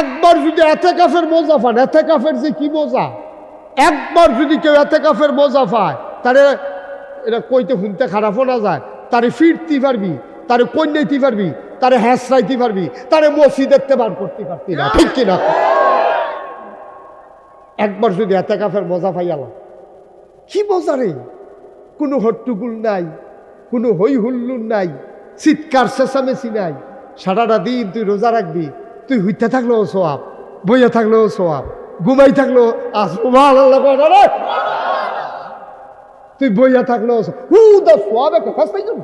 একবার যদি এতে কাফের মজা পান এতে কাফের যে কি মজা? একবার যদি কেউ এতে কাফের মজা পায়, তারে এটা কইতে শুনতে খারাপও না যায়, তারে ফিরতে পারবি, তারে কন্যাইতে পারবি, তারে হ্যাঁসরাইতে পারবি, তারে দেখতে বার করতে পারতি না, ঠিক কিনা? একবার যদি এতে কাফের মজা পাইয়ালাম কি মজা রে? কোনো হট্টুগুল নাই, কোনো হই হুল্লুর নাই, চিৎকার চেঁচামেচি নাই, সারাটা দিন তুই রোজা রাখবি তুই হইতে থাকলেও সোয়াব বইয়া থাকলেও সোয়াব ঘুমাই থাকলেও না তুই বইয়া থাকলেও। হু, দা সোয়াব পাইছো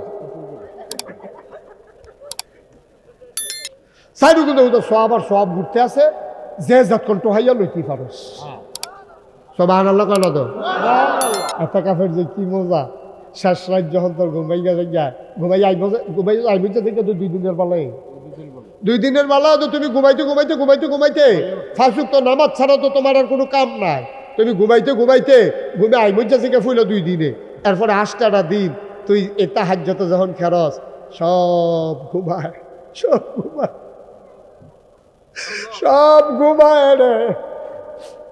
সাইডু কিন্তু তো সোয়াব আর সোয়াব ঘুরতে আছে, যে যতক্ষণ টোহাইয়া লইতে পারস। সবাই আল্লাহ কেন তো? এত কাফের যে কি মজা। শেষ রাত যখন ঘুমাই গেছে যায় ঘুমাই আইব ঘুমাই আইব থেকে তো দুই দিনের বেলায় দুই দিনের বেলা তো তুমি ঘুমাইতে ঘুমাইতে ঘুমাইতে ঘুমাইতে। ফাঁসুক তো নামাজ ছাড়া তো তোমার আর কোনো কাম নাই। তুমি ঘুমাইতে ঘুমাইতে, ঘুমে আইমজ্জা থেকে ফুইল দুই দিনে। এরপরে আটটাটা দিন তুই এটা হাজ্যত যখন খেরস, সব ঘুমায় সব ঘুমায়। সব ঘুমায় রে।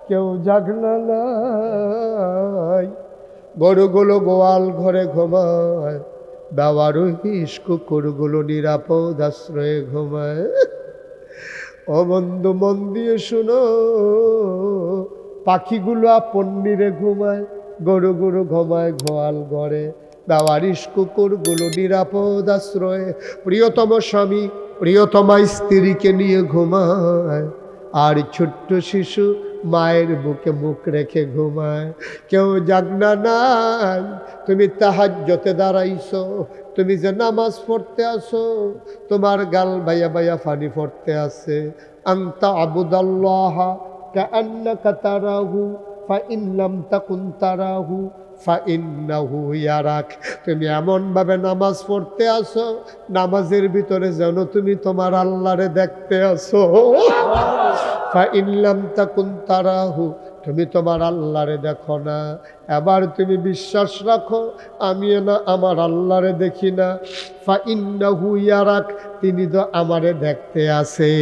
কেউ জাগনা নাই। গরুগুলো গোয়াল ঘরে ঘুমায়। দাওয়ারও হিস কুকুরগুলো নিরাপদ আশ্রয়ে ঘুমায়। ও বন্ধু মন দিয়ে শুনো, পাখিগুলো আপন নিরে ঘুমায়, গরু গরু ঘুমায় গোয়াল ঘরে। দাওয়ারিস কুকুরগুলো নিরাপদ আশ্রয়ে, প্রিয়তম স্বামী প্রিয়তমা স্ত্রীকে নিয়ে ঘুমায়। আর ছোট্ট শিশু মায়ের বুকে মুখ রেখে ঘুমায়। কেউ জাগনা নাই, তুমি তাহার তাহাজ্যতে দাঁড়াইছো, তুমি যে নামাজ পড়তে আসো তোমার গাল বাইয়া বাইয়া ফানি পড়তে আছে। আংতা আবুদাল্লাহ কান্নাকা তারাহু ফা ইল্লাম তাকুন তারাহু ইয়ারাক। তুমি এমনভাবে নামাজ পড়তে আসো, নামাজের ভিতরে যেন তুমি তোমার আল্লাহরে দেখতে আসো। ফা ইল্লাম তাকুন তারাহু, তুমি তোমার আল্লাহরে দেখো না। এবার তুমি বিশ্বাস রাখো আমি না, আমার আল্লাহরে দেখি না। ফা ইন্নাহু ইয়ারাক, তিনি তো আমারে দেখতে আসে।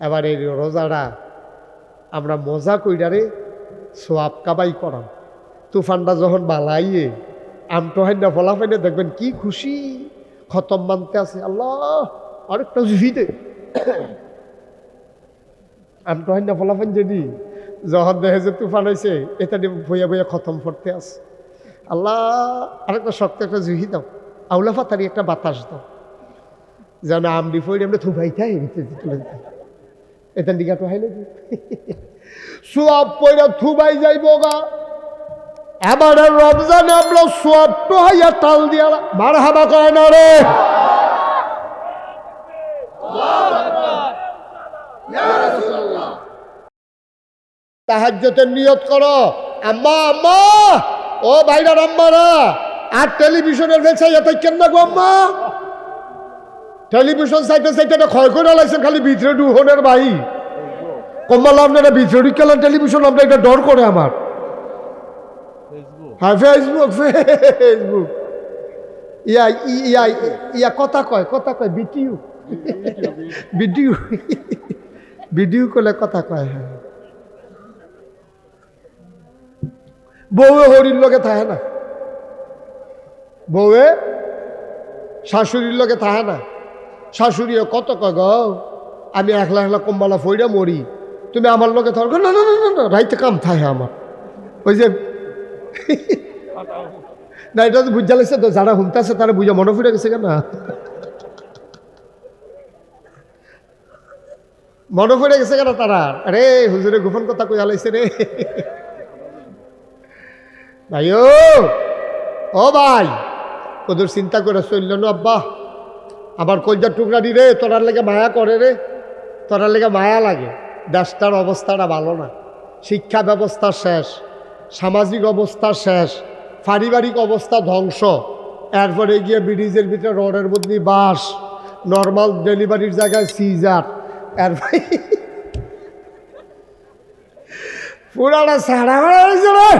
এবার এই রোজাটা আমরা মজা কইরারে সোয়াব কাবাই করাম। তুফানটা যখন বালাইয়ে আমটোহাইনা ফলাফাইনে দেখবেন কি খুশি, খতম মানতে আছে। আল্লাহ, আরেকটা জুহি দে আমটোহাইনা ফলাফাইন যদি যখন দেখে যে তুফান হয়েছে এটা নিয়ে বইয়া বইয়া খতম করতে আছে। আল্লাহ, আরেকটা শক্ত একটা জুহি দাও। আউলাফা তারি একটা বাতাস দাও। যেন আমডি ফইরে আমরা থুবাই খাই তুলে দিতে। এটা দিঘা তো হাইলে সোয়াব পয়রা থুবাই যাইব গা এবার রমজানে আমরা সোয়াব তো হাইয়া তাল দিয়া মার হাবা কয় না রে। তাহাজ্যতের নিয়ত করো। আম্মা আম্মা! ও ভাইরার আম্মারা! আর টেলিভিশনের বেচাই এত কেন গো, আম্মা! টেলিভিশন সাইটে সাইটে এটা ক্ষয় করে লাইছেন খালি ভিতরে ডুহনের ভাই কম্মাল আপনারা ভিতরে কেলান টেলিভিশন আপনার এটা ডর করে আমার। হ্যাঁ ফেসবুক ফেসবুক ইয়া ইয়া ইয়া কথা কয় কথা কয় বিটিউ। ভিডিও ভিডিও করলে কথা কয় হ্যাঁ। বউয়ে হরির লগে থাকে না। বউয়ে শাশুড়ির লগে থাকে না। শাশুড়ি কত কয়, গো, আমি একলা একলা কম্বালা ফইরা মরি। তুমি আমার লগে থাকো। না না না না রাইতে কাম থাকে আমার। ওই যে না, এটা তো বুঝা লাগছে, তো যারা হুমতাছে তারা বুঝা মনে ফুটে গেছে কেন? মনে ফুটে গেছে কেন তারা? আরে, হুজুরে গোপন কথা কই আলাইছে রে। ভাই ও ও ভাই ওদের চিন্তা করে চলল না, আব্বা। আমার কলজার টুকরা রে, তোরার লেগে মায়া করে রে। তোরার লেগে মায়া লাগে। দেশটার অবস্থাটা ভালো না। শিক্ষা ব্যবস্থা শেষ, সামাজিক অবস্থা শেষ, পারিবারিক অবস্থা ধ্বংস। এরপরে গিয়ে ব্রিজের ভিতরে রডের মধ্যে বাস নর্মাল ডেলিভারির জায়গায় সিজার। এরপরে পুরাটা সারা হয়েছে রে।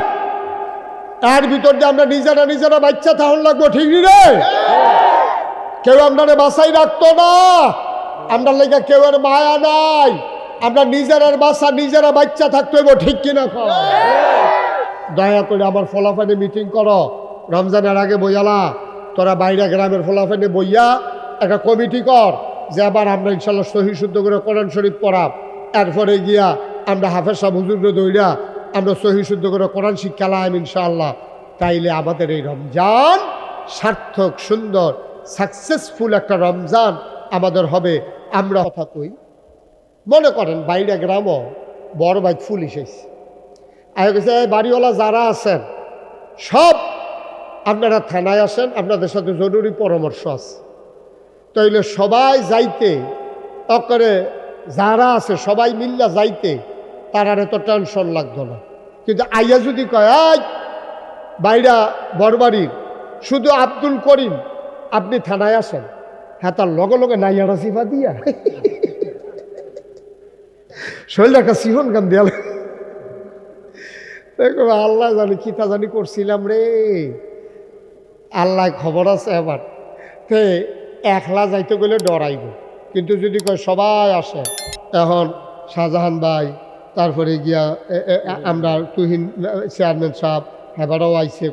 এর ভিতর দিয়ে আমরা নিজেরা নিজেরা বাচ্চা তাহলে লাগবো, ঠিক রে? কেউ আপনারে বাসাই রাখতো না। আপনার লেগে কেউ এর মায়া নাই। আমরা নিজের বাসা নিজেরা বাচ্চা থাকতে হইব, ঠিক কিনা? দয়া করে আমার ফলাফানে মিটিং করো। রমজানের আগে বইয়ালা, তোরা বাইরে গ্রামের ফলাফানে বইয়া একটা কমিটি কর, যে আবার আমরা ইনশাল্লাহ সহি শুদ্ধ করে কোরআন শরীফ পড়াব এরপরে গিয়া আমরা হাফেজ সাহ হুজুরে দইরা আমরা সহি শুদ্ধ করে কোরআন শিক্ষা লাইম ইনশাআল্লাহ। তাইলে আমাদের এই রমজান সার্থক, সুন্দর সাকসেসফুল একটা রমজান আমাদের হবে, আমরা কথা কই। মনে করেন, বাইরে গ্রামও বড় বাইক ফুল এসে আগে গেছে "এই বাড়িওয়ালা যারা আছেন, সব আপনারা থানায় আসেন, আপনাদের সাথে জরুরি পরামর্শ আছে। তাইলে সবাই যাইতে, অকরে যারা আছে, সবাই মিল্লা যাইতে, তার আর এত টেনশন লাগতো না। কিন্তু আইয়া যদি কয় বাইরা বরবাড়ির শুধু আব্দুল করিম আপনি থানায় আসেন। হ্যাঁ তার লগে লগে নাইয়ারা সিফা দিয়া। শরীর একটা সিহন গান দেয়াল। দেখো, আল্লাহ জানি তা জানি করছিলাম রে। আল্লাহ খবর আছে এবার তে, একলা যাইতে গেলে ডরাইব। কিন্তু যদি কয় সবাই আসে, এখন শাহজাহান ভাই, তারপরে গিয়া আমরা তুহিন, চেয়ারম্যান সাহেব হেবারও আইসে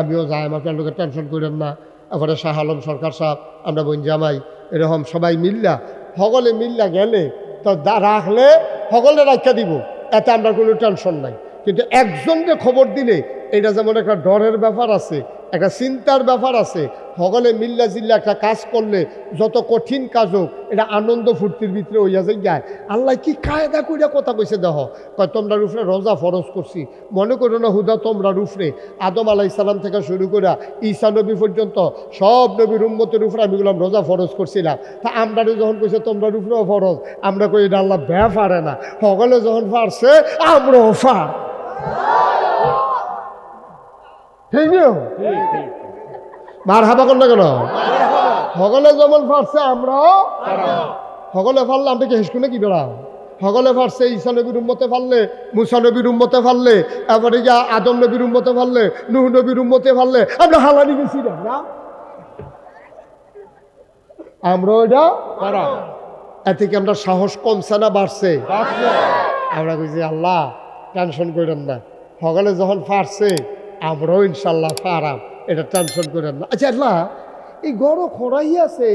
আমিও যাই, আমার লোকের টেনশন করেন না। তারপরে শাহ আলম সরকার সাহেব, আমরা বোন জামাই, এরকম সবাই মিল্লা, সকলে মিল্লা গেলে তো রাখলে সকলে রাখা দিব। এতে আমরা কোনো টেনশন নাই। কিন্তু একজনকে খবর দিলে, এটা যেমন একটা ডরের ব্যাপার আছে একটা চিন্তার ব্যাপার আছে। সকলে মিল্লা জিল্লা একটা কাজ করলে যত কঠিন কাজ হোক, এটা আনন্দ ফুর্তির ভিতরে হইয়া যায়। যায় আল্লাহ কি কায়দা কইরা কথা কইছে দেহ? কয়, তোমরা রুফরে রোজা ফরজ করছি। মনে করো না হুদা, তোমরা রুফরে। আদম ইসলাম থেকে শুরু করে ঈসা নবী পর্যন্ত সব নবীর উম্মতের উপরে আমি বললাম, রোজা ফরজ করছিলাম তা আমরা যখন কইছে, তোমরা রুফরেও ফরজ, আমরা কই, এটা আল্লাহ ব্যা পারে না। সকলে যখন পারছে আমরাও ফার। ঠিক মার হাবা কর না কেন? সকলে যেমন পারছে আমরাও সকলে পারলে আমরা কি হেসকুনে কি বেড়া? সকলে পারছে ঈশা নবীর উম্মতে পারলে মুসা নবীর উম্মতে পারলে এবারে গিয়া আদম নবীর উম্মতে পারলে নুহ নবীর উম্মতে পারলে আমরা হালানি গেছি না আমরা। ওইটা এতে কি আমরা সাহস কমছে না বাড়ছে? আমরা কইছি আল্লাহ টেনশন করেন না। সকলে যখন পারছে আমরাও ইনশাল্লাহ পারাম। এটা টেনশন করেন না। আচ্ছা আল্লাহ এই গড় খরাই আছে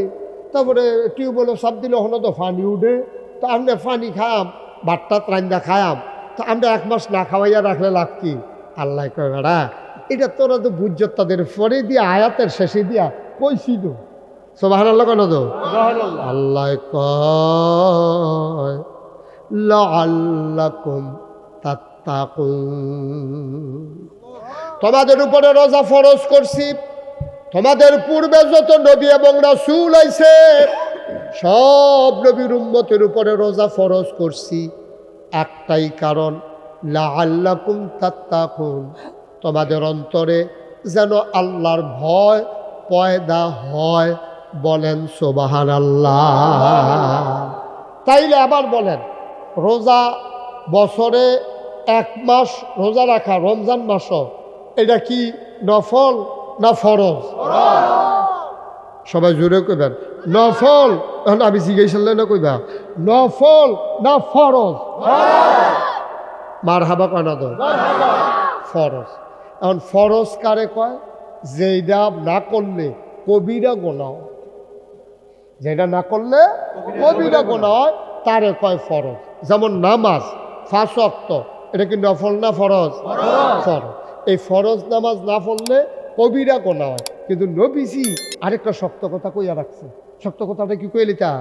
তারপরে টিউবওয়েল সাপ দিলে হলো তো ফানি উঠে তো আমরা ফানি খাম বাট্টা ত্রান্দা খায়াম তো আমরা এক মাস না খাওয়াইয়া রাখলে লাভ কি? আল্লাহ কয় বেড়া এটা তোরা তো বুঝছ তাদের পরে দিয়া আয়াতের শেষে দিয়া কইছি তো। সোবাহান আল্লাহ কেন তো? আল্লাহ কয় লাল্লাকুম তাত্তাকুন। তোমাদের উপরে রোজা ফরজ করছি। তোমাদের পূর্বে যত নবী এবং রাসূল আইছে, সব নবীর উম্মতের উপরে রোজা ফরজ করছি। একটাই কারণ লা লাআল্লাকুম তাত্তাকুন। তোমাদের অন্তরে যেন আল্লাহর ভয় পয়দা হয় বলেন সোবাহান আল্লাহ তাইলে আবার বলেন, রোজা বছরে এক মাস রোজা রাখা, রমজান মাস এটা কি নফল না ফরজ? সবাই জোরে কইবেন। নফল এখন আমি জিজ্ঞাসা না কইবা? নফল না ফরজ? মার হাবা কয় না তো ফরজ। এখন ফরজ কারে কয়? যেটা না করলে কবিরা গোনা হয়। যেটা না করলে কবিরা গোনা হয় তারে কয় ফরজ। যেমন নামাজ, ফাঁস অক্ত এটা কি নফল না ফরজ? ফরজ। এই ফরজ নামাজ না পড়লে কবিরা গোনা হয়। কিন্তু নবীজি আরেকটা শক্ত কথা কইয়া রাখছে। শক্ত কথাটা কি কইলি তা?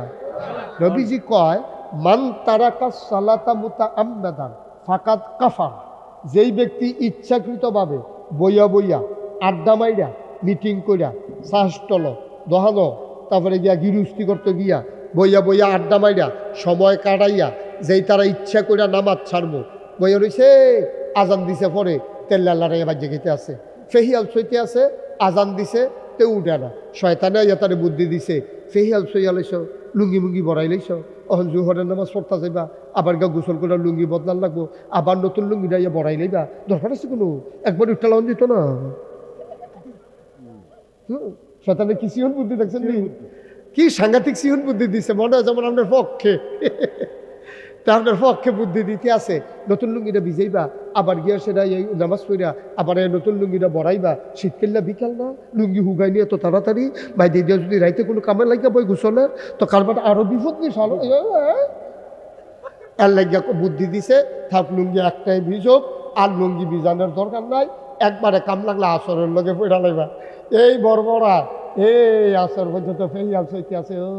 নবীজি কয়, মান তারাকা সালাতা মুতা আম্মাদান ফাকাত কাফার। যেই ব্যক্তি ইচ্ছাকৃতভাবে বইয়া বইয়া আড্ডা মাইরা, মিটিং কইরা শ্বাসটল দহানো, তারপরে গিয়া গিরুস্তি করতে গিয়া বইয়া বইয়া আড্ডা মাইরা সময় কাটাইয়া, যেই তারা ইচ্ছা কইরা নামাজ ছাড়বো, বইয়া রইছে, আজান দিছে পরে তেল্লাল্লারে এবার জেগেতে আছে। ফেহিয়াল সইতে আছে, আজান দিছে, তে উঠে না। শয়তানে ইয়া তারে বুদ্ধি দিছে, ফেহিয়াল সইয়া লইছ, লুঙ্গি মুঙ্গি বড়াই লইছ। অহন জুহরের নামাজ পড়তা যাইবা, আবার গা গোসল করে লুঙ্গি বদলান লাগবো, আবার নতুন লুঙ্গি ইয়া বড়াই লইবা। দরকার আছে কোনো? একবার উঠতে লাউন দিত না? শয়তানে কি সিহন বুদ্ধি দেখছেন কি সাংঘাতিক সিহন বুদ্ধি দিছে, মনে হয় যেমন আপনার পক্ষে। তা আপনার পক্ষে বুদ্ধি দিতে আছে। নতুন লুঙ্গিটা ভিজাইবা, আবার গিয়া সেটা এই নামাজ পড়া আবার এই নতুন লুঙ্গিটা বড়াইবা। শীতকাল্লা বিকাল না, লুঙ্গি হুগাই নিয়ে তো তাড়াতাড়ি, ভাই দিদি যদি রাইতে কোনো কামে লাগিয়া বই গুছলের তো কারবার আরও বিপদ নিয়ে সালো। এর লাগিয়া বুদ্ধি দিছে, থাক লুঙ্গি একটাই ভিজোক, আর লুঙ্গি ভিজানোর দরকার নাই, একবারে কাম লাগলে আসরের লগে পড়া লাগবা এই বড়বড়া এই আসর পর্যন্ত ফেই আছে কি আছে? ও,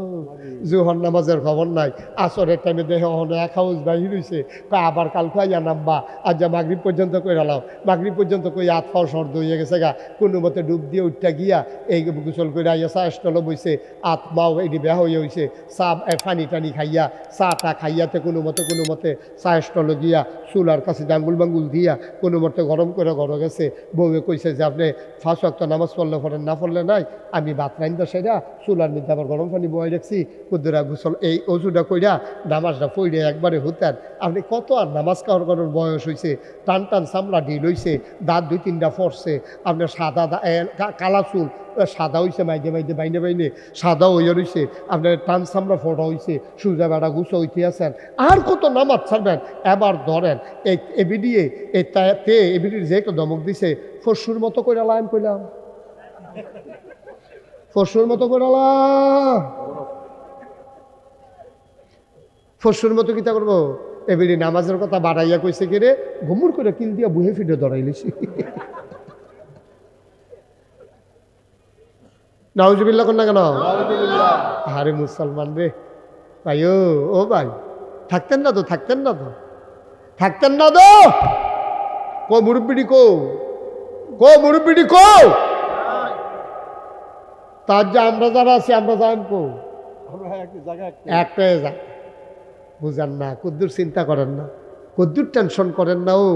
জোহর নামাজের খবর নাই। আসরের টাইমে দেহে অহন এক হাউস বাহির হইছে। কয়, আবার কাল খাইয়া নামবা। আজ যা মাগরিব পর্যন্ত কইরা লাও। মাগরিব পর্যন্ত কই আত ফাও সর্দ হয়ে গেছে গা। কোনো মতে ডুব দিয়ে উঠটা গিয়া এই গোসল করে আইয়া চা স্টল বইছে। আত্মাও এটি বেয়া হয়ে হইছে। চা পানি টানি খাইয়া চাটা খাইয়াতে কোনো মতে কোনো মতে চা স্টল গিয়া চুলার কাছে ডাঙ্গুল বাঙ্গুল দিয়া কোনো মতে গরম করে ঘরে গেছে। বউয়ে কইছে যে, আপনি ফাঁস নামাজ পড়লে পড়েন, না পড়লে নাই? আমি ভাত রাইন্দা সেটা চুলার মধ্যে আবার গরম পানি বয়ে রাখছি কুদ্দুরা গুসল, এই অজুটা কইরা নামাজটা পইরে একবারে হতেন আপনি কত আর নামাজ কাওয়ার করার বয়স হয়েছে টান টান চামড়া ঢিল হইছে, দাঁত দুই তিনটা ফরছে, আপনার সাদা কালা চুল সাদা হইছে মাইদে মাইদে বাইনে বাইনে, সাদা হইয়া রইছে, আপনার টান চামড়া ফোটা হইছে, সুজা বেড়া গুছো হইতে আছেন। আর কত নামাজ ছাড়বেন? এবার ধরেন, এই এবিডিয়ে এই তা- এবিডির যে দমক দিছে, ফসুর মতো করে লাইম কইলাম। ফসুর মতো করে ফসুর মতো কিতা করব? এবারে নামাজের কথা বাড়াইয়া কইছে কে রে? ঘুমুর করে কিল দিয়া বুহে ফিটে ধরাইলিছি নাউজুবিল্লা না কেন? আরে মুসলমান রে। ভাই ও ও ভাই থাকতেন না তো থাকতেন না তো। থাকতেন না তো? কো মুরব্বিডি কো? কো মুরব্বিডি কো? তার যে আমরা যারা আছি আমরা যান কো? একটাই যা বুঝান না কদ্দুর চিন্তা করেন না। কদ্দুর টেনশন করেন না ও।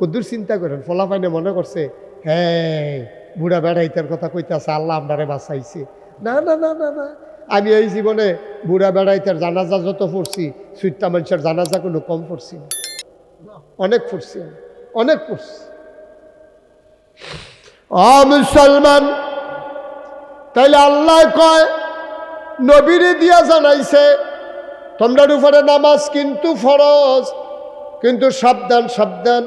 কদ্দুর চিন্তা করেন ফলাফাইনে মনে করছে হ্যাঁ বুড়া বেড়াইতের কথা কইতেছে আল্লাহ আপনারে বাঁচাইছে। না না না না না। আমি এই জীবনে বুড়া বেড়াইতের জানাজা যত পড়ছি সুইটটা মানুষের জানাজা কোনো কম পড়ছি না। অনেক পড়ছি অনেক পড়ছি। অ মুসলমান তাইলে আল্লাহ কয়, নবীরে দিয়া জানাইছে, তোমরার উপরে নামাজ কিন্তু ফরজ, কিন্তু সাবধান সাবধান,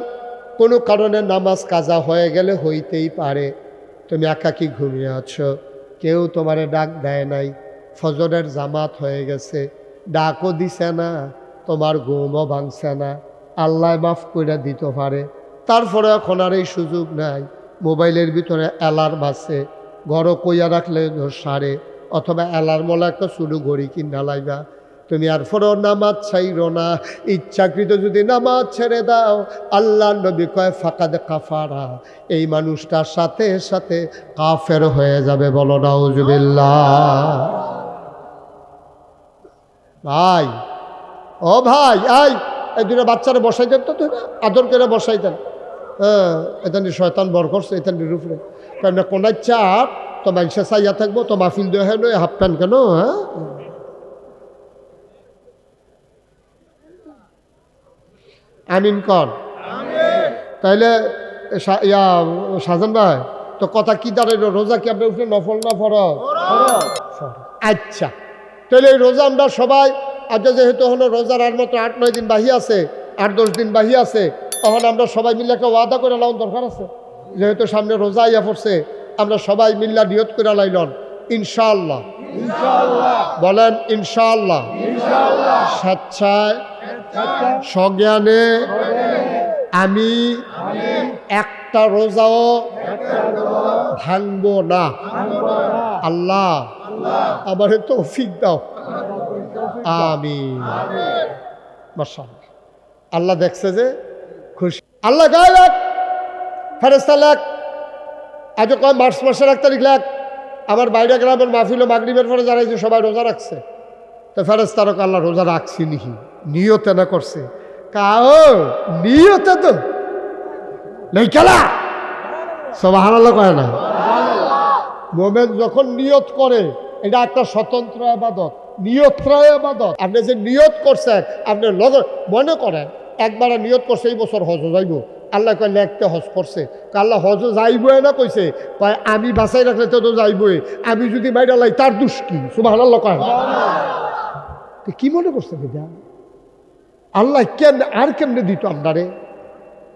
কোনো কারণে নামাজ কাজা হয়ে গেলে হইতেই পারে। তুমি একাকি ঘুমিয়ে আছো, কেউ তোমারে ডাক দেয় নাই, ফজরের জামাত হয়ে গেছে, ডাকও দিছে না, তোমার ঘুমও ভাঙছে না, আল্লাহ মাফ করে দিতে পারে। তারপরে এখন আর এই সুযোগ নাই, মোবাইলের ভিতরে অ্যালার্ম আছে ঘরও কইয়া রাখলে সারে, অথবা অ্যালার্মলা একটা শুরু ঘড়ি কিনা লাইবা। তুমি আর ফরো নামাজ ছাইরো না, ইচ্ছাকৃত যদি নামাজ ছেড়ে দাও আল্লাহ নবী কয় ফাঁকা ফাঁকাদ কাফারা। এই মানুষটার সাথে সাথে কাফের হয়ে যাবে বলো, নাউজুবিল্লাহ। ভাই, ও ভাই, আই, এই দুটো বাচ্চারা বসাইতেন তো তুমি আদর করে বসাইতেন। হ্যাঁ এখানে শয়তান বর করছে এখানের উপরে কারণ কোনার চাপ তো মানুষের চাইয়া থাকব তো মাহফিল দেওয়া হয় নয় হাফ প্যান্ট কেন হ্যাঁ আমিন কর তাইলে ইয়া সাজান ভাই তো কথা কি দাঁড়াইল রোজা কি আপনার উঠে নফল না ফরজ। আচ্ছা। তাহলে এই রোজা আমরা সবাই আজ যেহেতু হলো রোজার আর মাত্র আট নয় দিন বাহি আছে আট দশ দিন বাহি আছে তখন আমরা সবাই মিলে একটা ওয়াদা করে লাউন দরকার আছে? যেহেতু সামনে রোজা ইয়া পড়ছে আমরা সবাই মিল্লা নিয়ত করে লাইলন ইনশাআল্লাহ। বলেন ইনশাআল্লাহ। স্বেচ্ছায় সজ্ঞানে আমি একটা রোজাও ভাঙব না। আল্লাহ আমার তৌফিক দাও। আমি আল্লাহ দেখছে যে আল্লাহ গায়ে লাগ ফেরেস্তা লাগ আজ কয় মার্চ মাসের এক তারিখ লাগ, আমার বাইরে গ্রামের মাহফিল মাগরিবের পরে যারা যে সবাই রোজা রাখছে, তো ফেরেস্তারক আল্লাহ রোজা রাখছি নিহি, নিয়তে না করছে। কাও নিয়তে তো? নেই খেলা সবাই হারালো করে না? মোমেন যখন নিয়ত করে, এটা একটা স্বতন্ত্র আবাদত নিয়ত্র আবাদত। আপনি যে নিয়ত করছেন, আপনি লগ, মনে করেন একবার নিয়ত করছে, এই বছর হজ যাইব। আল্লাহ কয় লেখতে হজ করছে আল্লাহ হজ যাইবই না? কইছে। কয়, আমি বাসাই রাখলে তো তো যাইবই। আমি যদি মাইরা লাই, তার দুষ কি? সুবাহ আল্লাহ কয় কি মনে করছে বেজা আল্লাহ কেমনে আর কেমনে দিত আপনারে?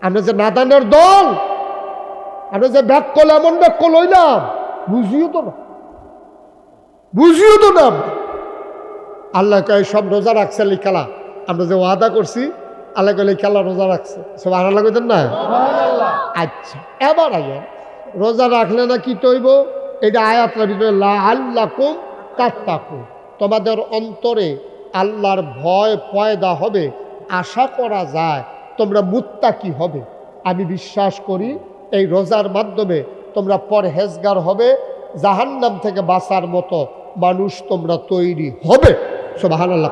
আমরা যে নাদানের দল, আমরা যে ব্যাক করলে এমন ব্যাক লইলাম বুঝিও তো না। বুঝিও তো না। আল্লাহ কয় সব রোজা রাখছে এই খেলা। আমরা যে ওয়াদা করছি আল্লাহ কয় খেলা রোজা রাখছে? সব আর আল্লাহ কইতেন না? আচ্ছা এবার আগে রোজা রাখলে না কি তৈব? এটা আয়াতটার ভিতরে লা আল্লাহ কুম কাত্তাকু তোমাদের অন্তরে আল্লাহর ভয় পয়দা হবে আশা করা যায় তোমরা মুত্তা কি হবে। আমি বিশ্বাস করি এই রোজার মাধ্যমে তোমরা পরহেজগার হবে জাহান্নাম থেকে বাঁচার মতো মানুষ তোমরা তৈরি হবে। সব আল্লাহ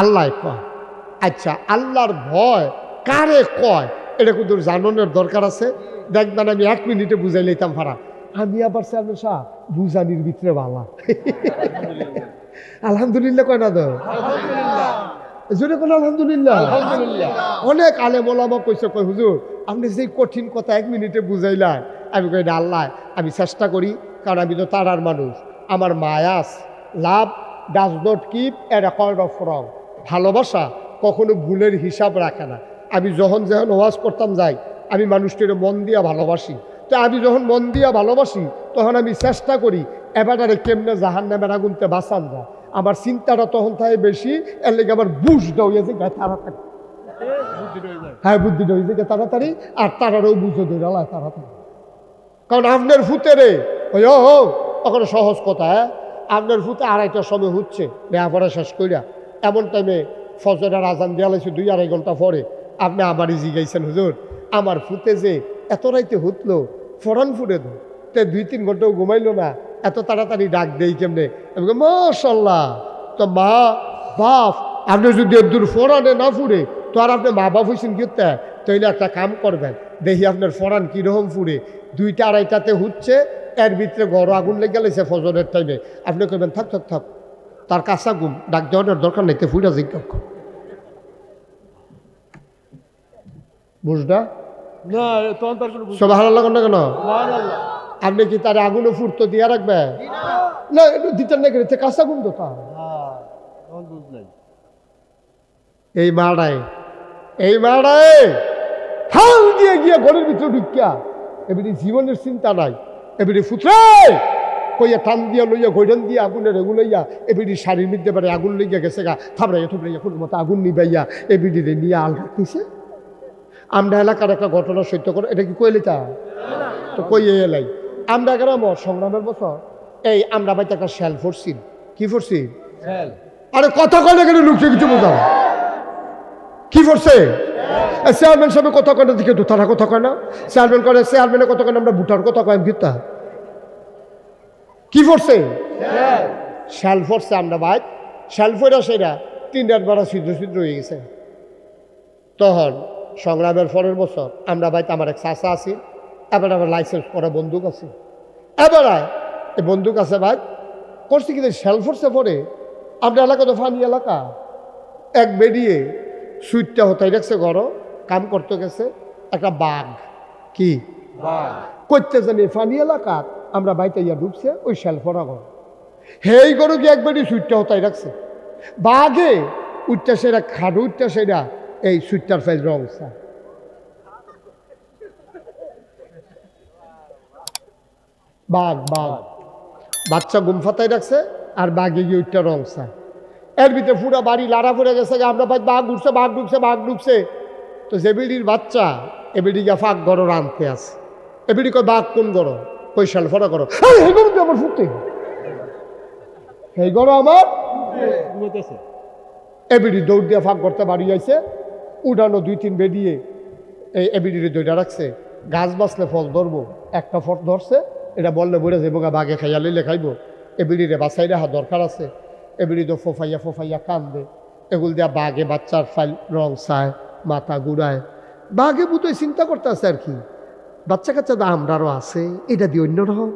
আল্লাহ কয়। আচ্ছা আল্লাহর ভয় কারে কয়? এটা কিন্তু জানানোর দরকার আছে। দেখবেন আমি এক মিনিটে বুঝাই লইতাম ফারা আমি আবার সামনে শাহ বুঝানির ভিতরে বালা। আলহামদুলিল্লাহ কয় না তো? জোরে কোন আলহামদুলিল্লাহ। অনেক আলেম ওলামা কইছে কয় হুজুর আপনি যে কঠিন কথা এক মিনিটে বুঝাইলেন আমি কই না আল্লাহ আমি চেষ্টা করি কারণ আমি তো তারার মানুষ। আমার Maya's love does not keep a record of wrong. ভালোবাসা কখনো ভুলের হিসাব রাখে না। আমি যখন যখন ওয়াজ করতাম যাই, আমি মানুষটির মন দিয়া ভালোবাসি। তো আমি যখন মন দিয়া ভালোবাসি, তখন আমি চেষ্টা করি এবারে কেমনে জাহান নামের আগুনতে বাঁচান যা। আমার চিন্তাটা তখন থাকে বেশি, এর লেগে আমার বুঝ দাও যে তাড়াতাড়ি। হ্যাঁ বুদ্ধি হয়েছে গে তাড়াতাড়ি, আর তারারও বুঝো আলায় তাড়াতাড়ি। কারণ আপনার ফুতে রে, ওই ও ওখানে সহজ কথা হ্যাঁ? আপনার ফুতে আড়াইটার সময় হচ্ছে পড়া শেষ কইরা। এমন টাইমে ফজরের আজান দেওয়া লাগছে দুই আড়াই ঘণ্টা পরে। আপনি আমারই জিগাইছেন হুজুর। আমার ফুতে যে এত রাইতে হুতলো ফরান ফুটে তো। তে দুই তিন ঘন্টাও ঘুমাইলো না। এত তাড়াতাড়ি ডাক দেই কেমনে? বলি, তো মা বাপ আপনি যদি দূর ফরানে না ফুড়ে তো আর আপনি মা বাপ হয়েছেন কি হতে তাইলে একটা কাম করবেন দেখি আপনার ফরান কীরকম ফুড়ে। দুইটা আড়াইটাতে হচ্ছে এর ভিতরে ঘর আগুন লেগে গেলেছে ফজরের টাইমে আপনি করবেন থাক থাক থাক তার কাঁচা ঘুম ডাক দেওয়ানোর দরকার নেই তে ফুটা জিজ্ঞাসা বুঝটা না সব লাগান না কেন? আপনি কি তার আগুনে ফুটতো দিয়া রাখবে? না একটু দিতেন না কেন কাঁচা ঘুম তো। এই মাড়ায় এই মাড়ায় হাল দিয়ে গিয়ে ঘরের ভিতরে ঢুকিয়া এবারে জীবনের চিন্তা নাই এবারে ফুটরে কইয়া টান দিয়া লইয়া গৈডন দিয়া আগুনের এগুন লইয়া এবিডি শাড়ির মধ্যে পারে আগুন লইয়া গেছে গা থাবড়াইয়া থুবড়াইয়া কোনো মতো আগুন নিবাইয়া এবিডিরে নিয়ে আল রাখতেছে আমরা এলাকার একটা ঘটনা সত্য করে এটা কি কইলে তা? কইয়ে এলাই? আমরা গ্রাম সংগ্রামের বছর এই আমরা বাইতে একটা শ্যাল ফরছি কি ফরছি আরে কথা কয় কেন লুকছে কিছু বোঝাও? কি করছে চেয়ারম্যান সাহেব কথা কয় না দিকে তো তারা কথা কয় না। চেয়ারম্যান করে চেয়ারম্যানের কথা কয় না আমরা ভুটার কথা কয় গীতা কি করছে শ্যাল ফরছে আমরা ভাই শ্যাল ফেরা সেরা তিনটার বারা ছিদ্র ছিদ্র হয়ে গেছে। তখন সংগ্রামের পরের বছর আমরা ভাই আমার এক চাষা আছি এবার আমার লাইসেন্স করা বন্দুক আছে। এবার এই বন্দুক আছে ভাই করছি কিন্তু শ্যাল ফোর্সে পরে আমরা এলাকা তো ফানি এলাকা। এক বেরিয়ে সুইটটা হতাই রাখছে ঘর কাম করতে গেছে একটা বাঘ। কি? করতে জানি ফানি এলাকা আমরা বাইতে ইয়া ঢুকছে ওই শ্যালফরা ঘর। হেই গরু কি একবারই সুইটটা হতাই রাখছে? বাঘে উঠতে সেটা খাড়ু উঠতে সেটা এই সুইটার ফাইল রং বাঘ বাঘ। বাচ্চা গুমফাতাই রাখছে আর বাঘে গিয়ে ওইটা রং স্যার। এর ভিতরে পুরা বাড়ি লাড়া পড়ে গেছে আমরা ভাই বাঘ ঢুকছে বাঘ ঢুকছে বাঘ ঢুকছে। তো যে বিড়ির বাচ্চা এ বিড়ি গা ফাঁক গড় আনতে আছে। এ বিড়ি কয় বাঘ কোন গড় কই শাল ফরা করো এই আমার ফুটতে এই গড় আমার ঘুমাইতেছে। এবিডি দৌড় দিয়ে ফাঁক করতে বাড়ি আইছে। উঠানো দুই তিন বেরিয়ে এই এবিডির দইটা রাখছে। গাছ বাঁচলে ফল ধরবো, একটা ফল ধরছে, এটা বললে বলে যাব গা, বাঘে খাইয়া লইলে খাইব। এবিডিরে বাছাই রাখা দরকার আছে। এবিডি তো ফোফাইয়া ফোফাইয়া কান্দে। এগুলো দিয়া বাঘে বাচ্চার ফাইল রং চায়, মাথা গুড়ায় বাঘে বুতোই চিন্তা করতে আছে আর কি। বাচ্চা কাচ্চা তো আমরারও আছে, এটা দিয়ে অন্য রকম।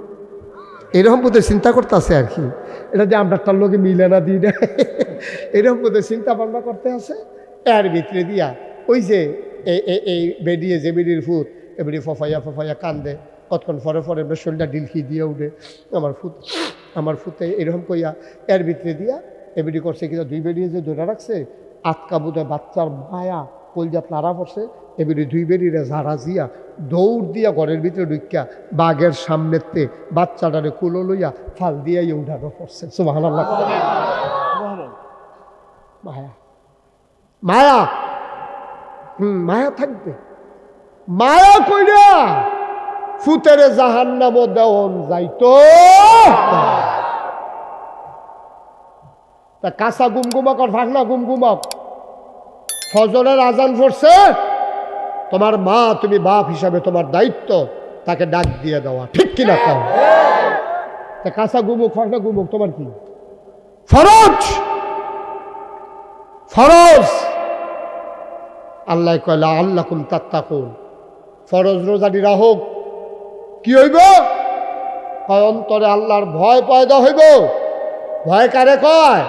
এরকম বোধহয় চিন্তা করতে আছে আর কি। এটা যে তার লোকে মিলে না, দিই না। এরকম বোধহয় চিন্তা ভাবনা করতে আছে। এর ভিতরে দিয়া ওই যে এই বেরিয়ে যে বেরির ফুট এবারে ফফাইয়া ফফাইয়া কান্দে কতক্ষণ ফরে ফরে এবার শরীরটা ডিলকি দিয়ে উঠে আমার ফুট আমার ফুটে এরকম কইয়া এর ভিতরে দিয়া এবারে করছে কিনা দুই বেরিয়ে যে ধরে রাখছে আটকা বোধ বাচ্চার মায়া কলজাত নাড়া পড়ছে এবারে দুই বেরিয়ে ঝাড়া জিয়া দৌড় দিয়া ঘরের ভিতরে ঢুকিয়া বাঘের সামনেতে বাচ্চাটারে কুলো লইয়া ফাল দিয়া উঠানো পড়ছে। সুবাহ মায়া। মায়া। মায়া থাকবে। মায়া কইরা ফুতেরে জাহান নাম দেওয়ন যাইতো। তা কাঁচা গুমগুমক আর ভাগনা গুমগুমক ফজরের আজান পড়ছে তোমার মা তুমি বাপ হিসাবে তোমার দায়িত্ব, তাকে ডাক দিয়ে দেওয়া। ঠিক কিনা কম তা কাঁচা গুমুক ফাগনা গুমুক, তোমার কি? ফরজ! ফরজ! আল্লাহ কয়লা আল্লাহ কুম তাত্তাকুন। ফরজ রোজাদিরা হোক। কি হইব? অন্তরে আল্লাহর ভয় পয়দা হইব। ভয় কারে কয়?